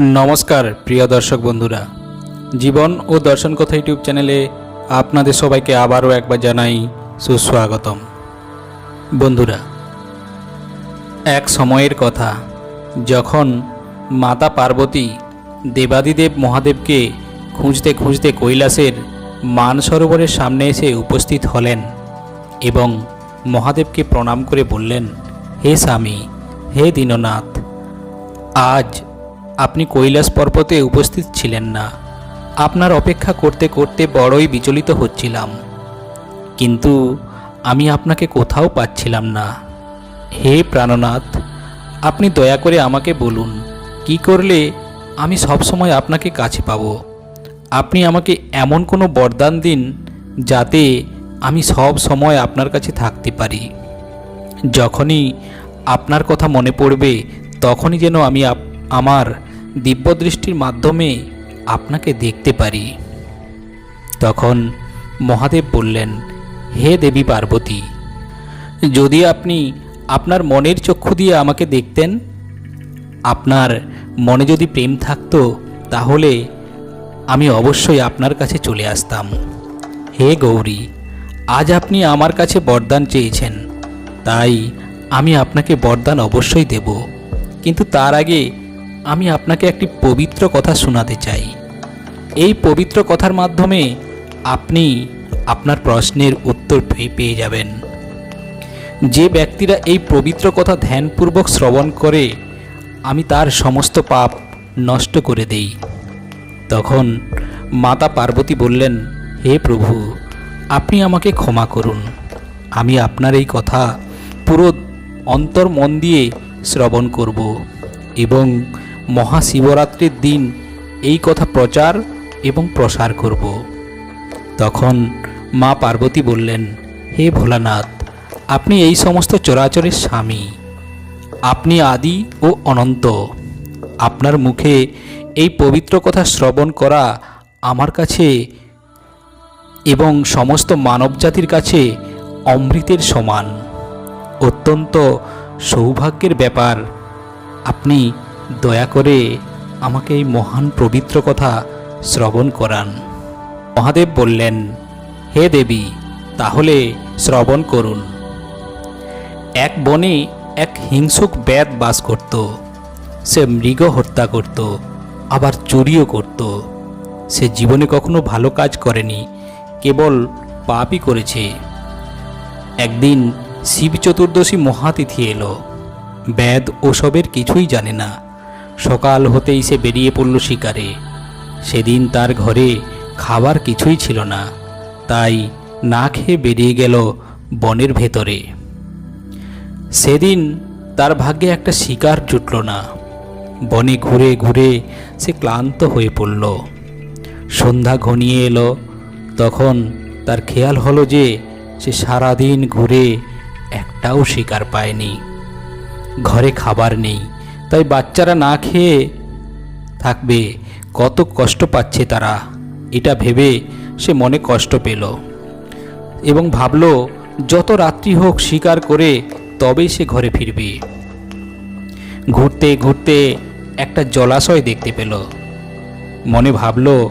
নমস্কার, প্রিয় দর্শক বন্ধুরা। জীবন ও দর্শন কথা ইউটিউব চ্যানেলে আপনাদের সবাইকে আবারও একবার জানাই সুস্বাগতম। বন্ধুরা, এক সময়ের কথা, যখন মাতা পার্বতী দেবাদিদেব মহাদেবকে খুঁজতে খুঁজতে কৈলাসের মানসরোবরের সামনে এসে উপস্থিত হলেন এবং মহাদেবকে প্রণাম করে বললেন, হে স্বামী, হে দীননাথ, আজ আপনি কৈলাস পর্বতে উপস্থিত ছিলেন না। আপনার অপেক্ষা করতে করতে বড়ই বিচলিত হচ্ছিলাম। কিন্তু আমি আপনাকে কোথাও পাচ্ছিলাম না। হে প্রাণনাথ, আপনি দয়া করে আমাকে বলুন, কি করলে আমি সবসময় আপনাকে কাছে পাব? আপনি আমাকে এমন কোনো বরদান দিন যাতে আমি সব সময় আপনার কাছে থাকতে পারি। যখনই আপনার কথা মনে পড়বে, তখনই যেন আমি আমার দিব্যদৃষ্টির মাধ্যমে আপনাকে দেখতে পারি। তখন মহাদেব বললেন, হে দেবী পার্বতী, যদি আপনি আপনার মনের চক্ষু দিয়ে আমাকে দেখতেন, আপনার মনে যদি প্রেম থাকতো, তাহলে আমি অবশ্যই আপনার কাছে চলে আসতাম। হে গৌরী, আজ আপনি আমার কাছে বরদান চেয়েছেন, তাই আমি আপনাকে বরদান অবশ্যই দেব। কিন্তু তার আগে আমি আপনাকে একটি পবিত্র কথা শোনাতে চাই। এই পবিত্র কথার মাধ্যমে আপনি আপনার প্রশ্নের উত্তর পেয়ে- যাবেন। যে ব্যক্তিরা এই পবিত্র কথা ধ্যানপূর্বক শ্রবণ করে, আমি তার সমস্ত পাপ নষ্ট করে দেই। তখন মাতা পার্বতী বললেন, হে প্রভু, আপনি আমাকে ক্ষমা করুন। আমি আপনার এই কথা পুরো অন্তর মন দিয়ে শ্রবণ করব এবং মহাশিবরাত্রির দিন এই কথা প্রচার এবং প্রসার করব। তখন মা পার্বতী বললেন, হে ভোলানাথ, আপনি এই সমস্ত চরাচরের স্বামী। আপনি আদি ও অনন্ত। আপনার মুখে এই পবিত্র কথা শ্রবণ করা আমার কাছে এবং সমস্ত মানবজাতির কাছে অমৃতের সমান। অত্যন্ত সৌভাগ্যের ব্যাপার। আপনি দয়া করে আমাকে এই মহান পবিত্র কথা শ্রবণ করান। মহাদেব বললেন, হে দেবী, তাহলে শ্রবণ করুন। এক বনে এক হিংসুক ব্যাদ বাস করত। সে মৃগ হত্যা করত, আবার চুরিও করত। সে জীবনে কখনো ভালো কাজ করেনি, কেবল পাপই করেছে। একদিন শিব চতুর্দশী মহাতিথি এলো। ব্যাদ ওসবের কিছুই জানে না। সকাল হতেই সে বেরিয়ে পড়ল শিকারে। সেদিন তার ঘরে খাবার কিছুই ছিল না, তাই না খেয়ে বেরিয়ে গেল বনের ভেতরে। সেদিন তার ভাগ্যে একটা শিকার জুটল না। বনে ঘুরে ঘুরে সে ক্লান্ত হয়ে পড়ল। সন্ধ্যা ঘনিয়ে এলো, তখন তার খেয়াল হলো যে সে সারাদিন ঘুরে একটাও শিকার পায়নি। ঘরে খাবার নেই তাই বাচ্চারা না খেয়ে থাকবে। কত কষ্ট পাচ্ছে তারা। এটা ভেবে সে মনে কষ্ট পেল এবং ভাবল, যত রাত্রি হোক শিকার করে তবেই সে ঘরে ফিরবে। ঘুরতে ঘুরতে একটা জলাশয় দেখতে পেল। মনে ভাবল,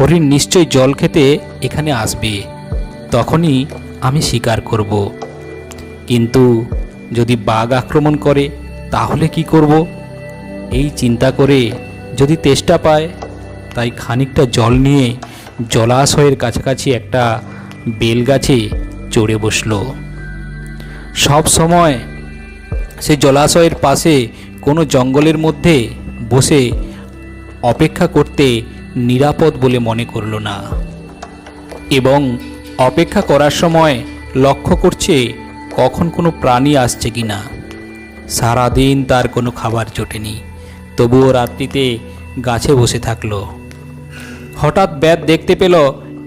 হরিণ নিশ্চয় জল খেতে এখানে আসবে। তখনই আমি শিকার করব। কিন্তু যদি বাঘ আক্রমণ করে, তাহলে কি করব? এই চিন্তা করে যদি তেষ্টা পায়, তাই খানিকটা জল নিয়ে জলাশয়ের কাছাকাছি একটা বেল গাছে চড়ে বসল। সব সময় সে জলাশয়ের পাশে কোনো জঙ্গলের মধ্যে বসে অপেক্ষা করতে নিরাপদ বলে মনে করল না। এবং অপেক্ষা করার সময় লক্ষ্য করছে কখন কোনো প্রাণী আসছে কি না সারাদিন তার কোনো খাবার জোটেনি। তবুও রাত্রিতে গাছে বসে থাকল। হঠাৎ ব্যাদ দেখতে পেল,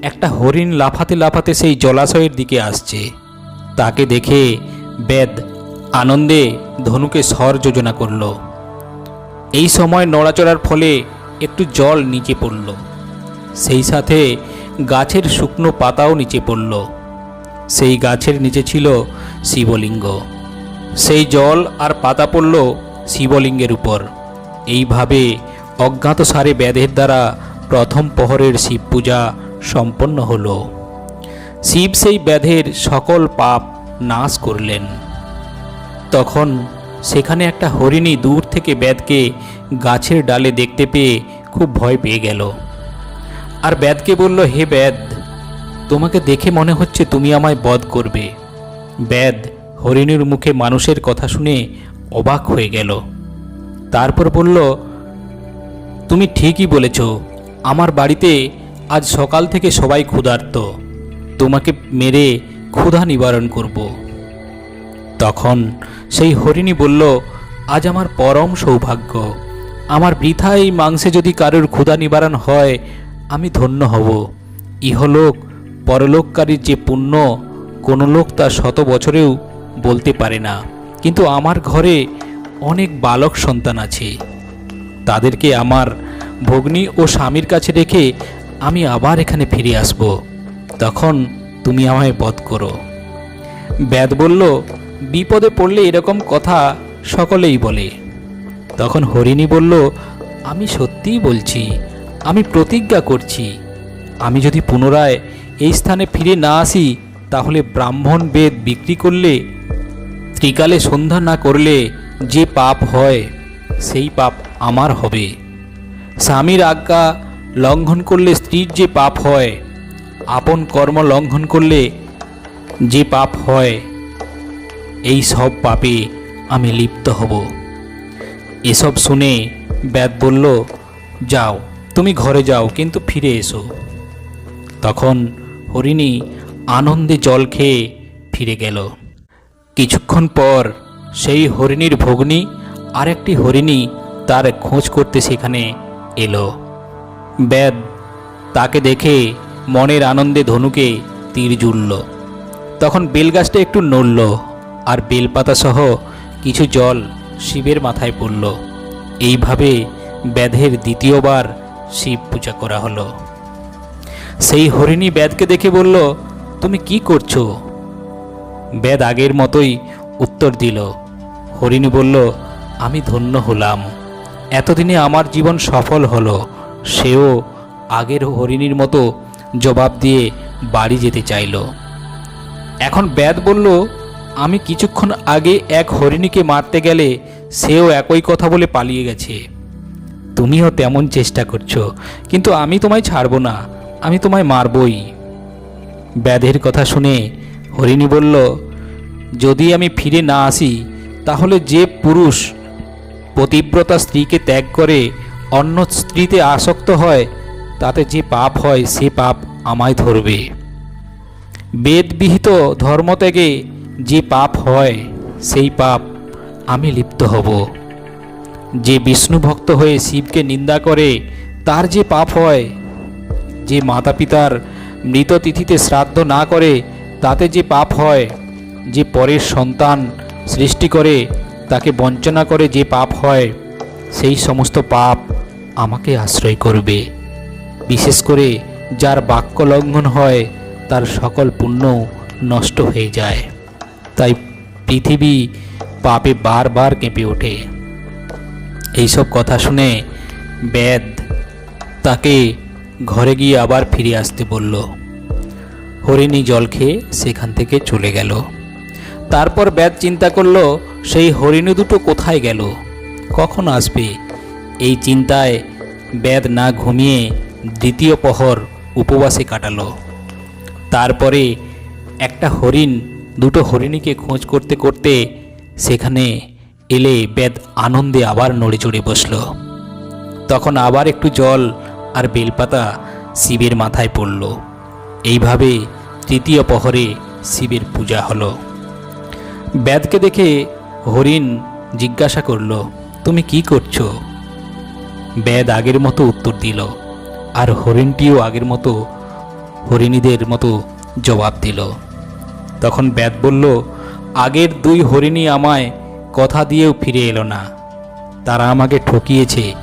একটা হরিণ লাফাতে লাফাতে সেই জলাশয়ের দিকে আসছে। তাকে দেখে বেদ আনন্দে ধনুকে স্বর যোজনা করল। এই সময় নড়াচড়ার ফলে একটু জল নিচে পড়ল। সেই সাথে গাছের শুকনো পাতাও নিচে পড়ল। সেই গাছের নিচে ছিল শিবলিঙ্গ। সেই জল আর পাতা পড়ল শিবলিঙ্গের উপর। এইভাবে অজ্ঞাত সারে ব্যাধের দ্বারা প্রথম প্রহরের শিব পূজা সম্পন্ন হলো। শিব সেই ব্যাধের সকল পাপ নাশ করলেন। তখন সেখানে একটা হরিণী দূর থেকে ব্যাধকে গাছের ডালে দেখতে পেয়ে খুব ভয় পেয়ে গেল। আর ব্যাধকে বলল, হে ব্যাধ, তোমাকে দেখে মনে হচ্ছে তুমি আমায় বধ করবে। ব্যাধ হরিণীর মুখে মানুষের কথা শুনে অবাক হয়ে গেল। তারপর বলল, তুমি ঠিকই বলেছ, আমার বাড়িতে আজ সকাল থেকে সবাই ক্ষুধার্ত। তোমাকে মেরে ক্ষুধা নিবারণ করব। তখন সেই হরিণী বলল, আজ আমার পরম সৌভাগ্য। আমার বৃথা এই মাংসে যদি কারোর ক্ষুধা নিবারণ হয়, আমি ধন্য হব। ইহলোক, পরলোককারীর যে পুণ্য কোনো লোক তা শত বছরেও বলতে পারে না। কিন্তু আমার ঘরে অনেক বালক সন্তান আছে। তাদেরকে আমার ভগ্নী ও স্বামীর কাছে রেখে আমি আবার এখানে ফিরে আসব। তখন তুমি আমায় বধ করো। ব্যাদ বলল, বিপদে পড়লে এরকম কথা সকলেই বলে। তখন হরিণী বলল, আমি সত্যিই বলছি, আমি প্রতিজ্ঞা করছি। আমি যদি পুনরায় এই স্থানে ফিরে না আসি, তাহলে ব্রাহ্মণ বেদ বিক্রি করলে, ত্রিকালে সন্ধ্যা না করলে যে পাপ হয়, সেই পাপ আমার হবে। স্বামীর আজ্ঞা লঙ্ঘন করলে স্ত্রীর যে পাপ হয়, আপন কর্ম লঙ্ঘন করলে যে পাপ হয়, এই সব পাপে আমি লিপ্ত হব। এসব শুনে ব্যাদ বলল, যাও, তুমি ঘরে যাও, কিন্তু ফিরে এসো। তখন হরিণী আনন্দে জল খেয়ে ফিরে গেল। কিছুক্ষণ পর সেই হরিণীর ভগ্নী আরেকটি হরিণী তার খোঁজ করতে সেখানে এলো। বেদ তাকে দেখে মনের আনন্দে ধনুকে তীর জুড়ল। তখন বেলগাছটা একটু নড়ল আর বেলপাতা সহ কিছু জল শিবের মাথায় পড়ল। এইভাবে ব্যাধের দ্বিতীয়বার শিব পূজা করা হলো। সেই হরিণী ব্যাদকে দেখে বলল, তুমি কি করছ? বেদ আগের মতোই উত্তর দিল হরিণী বলল, আমি ধন্য হলাম। এতদিনে আমার জীবন সফল হলো। সেও আগের হরিণীর মতো জবাব দিয়ে বাড়ি যেতে চাইল। এখন ব্যাদ বলল, আমি কিছুক্ষণ আগে এক হরিণীকে মারতে গেলে সেও একই কথা বলে পালিয়ে গেছে। তুমিও তেমন চেষ্টা করছ, কিন্তু আমি তোমায় ছাড়বো না। আমি তোমায় মারবই। ব্যাধের কথা শুনে হরিণী বলল, যদি আমি ফিরে না আসি তাহলে যে পুরুষ পতিব্রতা স্ত্রীকে ত্যাগ করে অন্য স্ত্রীতে আসক্ত হয়, তাতে যে পাপ হয়, সে পাপ আমায় ধরবে। বেদবিহিত ধর্মত্যাগে যে পাপ হয়, সেই পাপ আমি লিপ্ত হব। যে বিষ্ণু ভক্ত হয়ে শিবকে নিন্দা করে, তার যে পাপ হয়, যে মাতা পিতার মৃত তিথিতে শ্রাদ্ধ না করে, তাতে যে পাপ হয়, যে পরের সন্তান সৃষ্টি করে, তাকে বঞ্চনা করে যে পাপ হয়, সেই সমস্ত পাপ আমাকে আশ্রয় করবে। বিশেষ করে যার বাক্য লঙ্ঘন হয়, তার সকল পুণ্য নষ্ট হয়ে যায়। তাই পৃথিবী পাপে বারবার কেঁপে ওঠে। এইসব কথা শুনে বেদ তাকে ঘরে গিয়ে আবার ফিরে আসতে বলল, হরিণী জল খেয়ে সেখান থেকে চলে গেল। তারপর ব্যাদ চিন্তা করল, সেই হরিণী দুটো কোথায় গেল? কখন আসবে? এই চিন্তায় ব্যাদ না ঘুমিয়ে দ্বিতীয় প্রহর উপবাসে কাটালো। তারপরে একটা হরিণ, দুটো হরিণীকে খোঁজ করতে করতে সেখানে এলে বেদ আনন্দে আবার নড়ে চড়ে বসল। তখন আবার একটু জল আর বেলপাতা শিবের মাথায় পড়ল। এইভাবে তৃতীয় প্রহরে শিবের পূজা হলো। ব্যাদকে দেখে হরিণ জিজ্ঞাসা করল, তুমি কি করছ? ব্যাদ আগের মতো উত্তর দিল, আর হরিণটিও আগের মতো হরিণীদের মতো জবাব দিল। তখন ব্যাদ বলল, আগের দুই হরিণী আমায় কথা দিয়েও ফিরে এলো না। তারা আমাকে ঠকিয়েছে,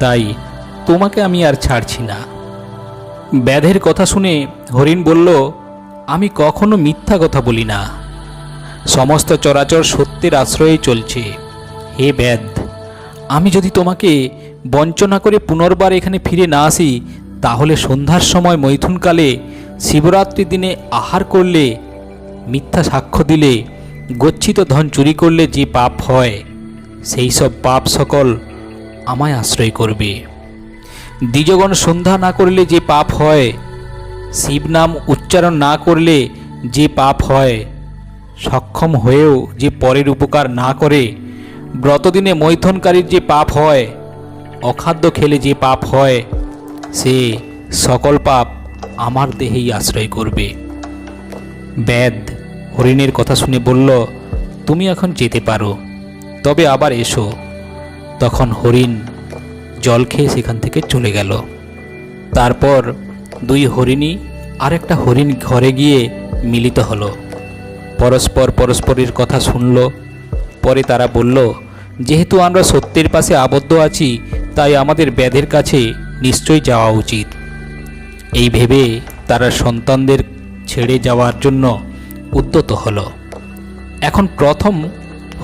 তাই তোমাকে আমি আর ছাড়ছি না। ব্যাধের কথা শুনে হরিণ বলল, আমি কখনো মিথ্যা কথা বলি না। সমস্ত চরাচর সত্যের আশ্রয়ে চলছে। হে ব্যাদ আমি যদি তোমাকে বঞ্চনা করে পুনর্বার এখানে ফিরে না আসি, তাহলে সন্ধ্যার সময় মৈথুনকালে শিবরাত্রি দিনে আহার করলে, মিথ্যা সাক্ষ্য দিলে, গচ্ছিত ধন চুরি করলে যে পাপ হয়, সেই সব পাপ সকল আমায় আশ্রয় করবে। দ্বিজগণ সন্ধ্যা না করলে যে পাপ হয়, শিব নাম উচ্চারণ না করলে যে পাপ হয় সক্ষম হয়েও যে পরের উপকার না করে, ব্রতদিনে মৈথনকারীর যে পাপ হয়, অখাদ্য খেলে যে পাপ হয়, সে সকল পাপ আমার দেহেই আশ্রয় করবে। বেদ হরিণের কথা শুনে বলল, তুমি এখন যেতে পারো, তবে আবার এসো। তখন হরিণ জল খেয়ে সেখান থেকে চলে গেল। তারপর দুই হরিণী আর একটা হরিণ ঘরে গিয়ে মিলিত হলো। পরস্পর পরস্পরের কথা শুনল। পরে তারা বলল, যেহেতু আমরা সত্যের পাশে আবদ্ধ আছি, তাই আমাদের ব্যাধের কাছে নিশ্চয়ই যাওয়া উচিত। এই ভেবে তারা সন্তানদের ছেড়ে যাওয়ার জন্য উদ্যত হলো। এখন প্রথম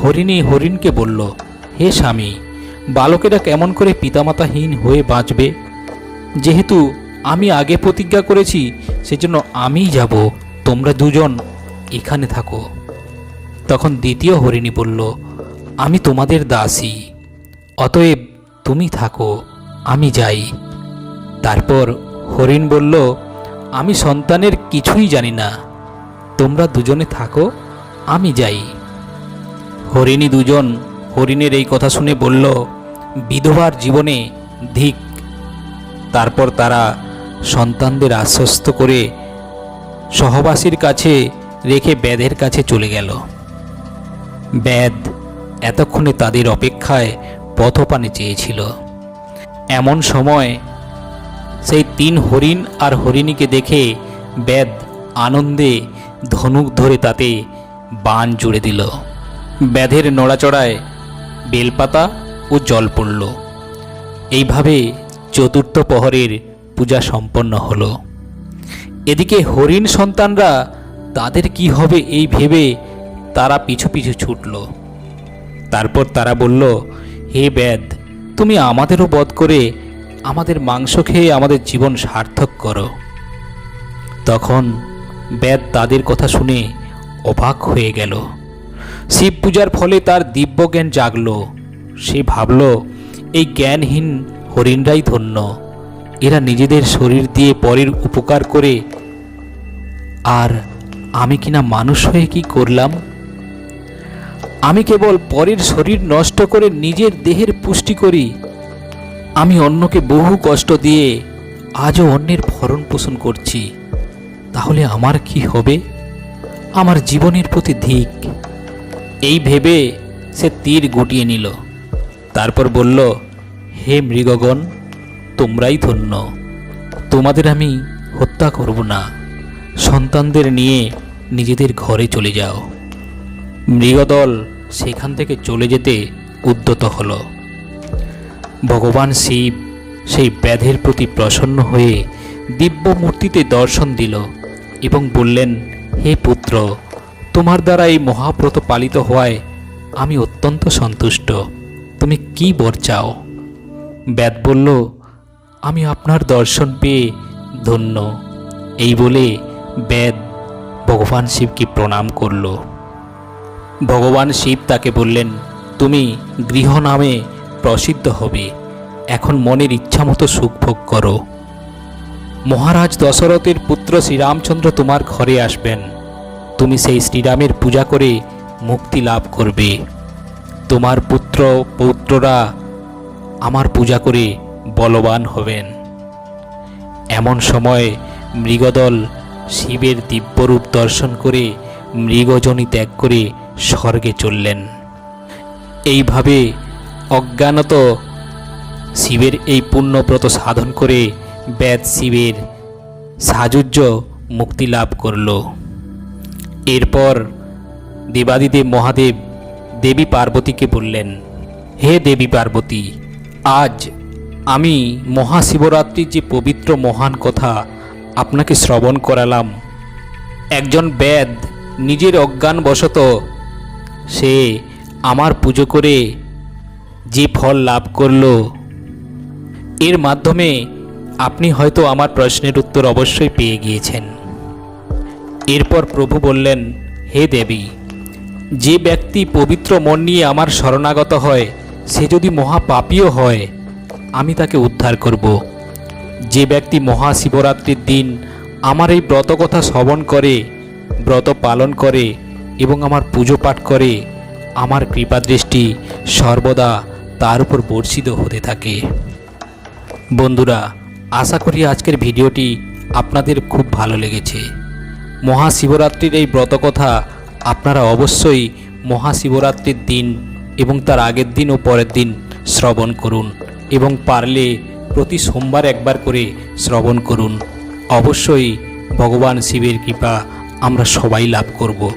হরিণী হরিণকে বলল, হে স্বামী, বালকেরা কেমন করে পিতামাতাহীন হয়ে বাঁচবে? যেহেতু আমি আগে প্রতিজ্ঞা করেছি, সেজন্য আমিই যাব, তোমরা দুজন এখানে থাকো। তখন দ্বিতীয় হরিণী বলল, আমি তোমাদের দাসী, অতএব তুমি থাকো, আমি যাই। তারপর হরিণ বলল, আমি সন্তানের কিছুই জানি না, তোমরা দুজনে থাকো, আমি যাই। হরিণী দুজন হরিণের এই কথা শুনে বলল, বিধবার জীবনে ধিক। তারপর তারা সন্তানদের আশ্বস্ত করে সহবাসীর কাছে রেখে ব্যাধের কাছে চলে গেল। ব্যাদ এতক্ষণে তাদের অপেক্ষায় পথপানে চেয়েছিল। এমন সময় সেই তিন হরিণ আর হরিণীকে দেখে ব্যাদ আনন্দে ধনুক ধরে তাতে বান জুড়ে দিল। ব্যাধের নড়াচড়ায় বেলপাতা ও জল পড়ল। এইভাবে চতুর্থ প্রহরের পূজা সম্পন্ন হলো। এদিকে হরিণ সন্তানরা তাদের কি হবে এই ভেবে তারা পিছু পিছু ছুটল। তারপর তারা বলল, হে ব্যাদ তুমি আমাদেরও বধ করে আমাদের মাংস খেয়ে আমাদের জীবন সার্থক করো। তখন ব্যাদ তাদের কথা শুনে অবাক হয়ে গেল। শিব পূজার ফলে তার দিব্য জ্ঞান জাগল। সে ভাবল, এই জ্ঞানহীন হরিণরাই ধন্য। এরা নিজেদের শরীর দিয়ে পরের উপকার করে আর আমি কিনা মানুষ হয়ে কি করলাম? আমি কেবল পরের শরীর নষ্ট করে নিজের দেহের পুষ্টি করি। আমি অন্যকে বহু কষ্ট দিয়ে আজও অন্যের ভরণ পোষণ করছি। তাহলে আমার কি হবে? আমার জীবনের প্রতি ধিক। এই ভেবে সে তীর গুটিয়ে নিল। তারপর বলল, হে মৃগগণ, তোমরাই ধন্য। তোমাদের আমি হত্যা করব না। সন্তানদের নিয়ে নিজেদের ঘরে চলে যাও। মৃগদল। সেখান থেকে চলে যেতে উদ্যত হল। ভগবান শিব সেই ব্যাধের প্রতি প্রসন্ন হয়ে দিব্য মূর্তিতে দর্শন দিল এবং বললেন হে পুত্র তোমার দ্বারা এই মহাব্রত পালিত হওয়ায় আমি অত্যন্ত সন্তুষ্ট। তুমি কি বর চাও? ব্যাদ বলল আমি আপনার দর্শন পেয়ে ধন্য। এই বলে বেদ ভগবান শিবকে প্রণাম করল। ভগবান শিব তাকে বললেন, তুমি গৃহ নামে প্রসিদ্ধ হবে। এখন মনের ইচ্ছামতো সুখ ভোগ করো। মহারাজ দশরথের পুত্র শ্রীরামচন্দ্র তোমার ঘরে আসবেন। তুমি সেই শ্রীরামের পূজা করে মুক্তি লাভ করবে। তোমার পুত্র পৌত্ররা আমার পূজা করে বলবান হবেন। এমন সময় মৃগদল শিবের দিব্যরূপ দর্শন করে মৃগজনী ত্যাগ করে স্বর্গে চললেন। এইভাবে অজ্ঞানত শিবের এই পুণ্যব্রত সাধন করে বেদ শিবের সাজুজ্য মুক্তি লাভ করল। এরপর দেবাদিদেব মহাদেব দেবী পার্বতীকে বললেন, হে দেবী পার্বতী, আজ আমি মহাশিবরাত্রির যে পবিত্র মহান কথা আপনাকে শ্রবণ করালাম। একজন বেদ নিজের অজ্ঞানবশত সে আমার পুজো করে যে ফল লাভ করল। এর মাধ্যমে আপনি হয়তো আমার প্রশ্নের উত্তর অবশ্যই পেয়ে গিয়েছেন। এরপর প্রভু বললেন, হে দেবী, যে ব্যক্তি পবিত্র মন নিয়ে আমার শরণাগত হয়, সে যদি মহাপাপীও হয়, আমি তাকে উদ্ধার করব। যে ব্যক্তি মহাশিবরাত্রির দিন আমার এই ব্রত কথা শ্রবণ করে, ব্রত পালন করে এবং আমার পুজো পাঠ করে, আমার কৃপাদৃষ্টি সর্বদা তার উপর বর্ষিত হতে থাকে। বন্ধুরা, আশা করি আজকের ভিডিওটি আপনাদের খুব ভালো লেগেছে। মহাশিবরাত্রির এই ব্রতকথা আপনারা অবশ্যই মহাশিবরাত্রির দিন এবং তার আগের দিন ও পরের দিন শ্রবণ করুন এবং পারলে প্রতি সোমবার একবার করে শ্রবণ করুন। অবশ্যই ভগবান শিবের কৃপা আমরা সবাই লাভ করব।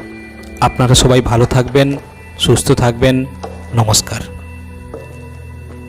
আপনারা সবাই ভালো থাকবেন, সুস্থ থাকবেন। নমস্কার।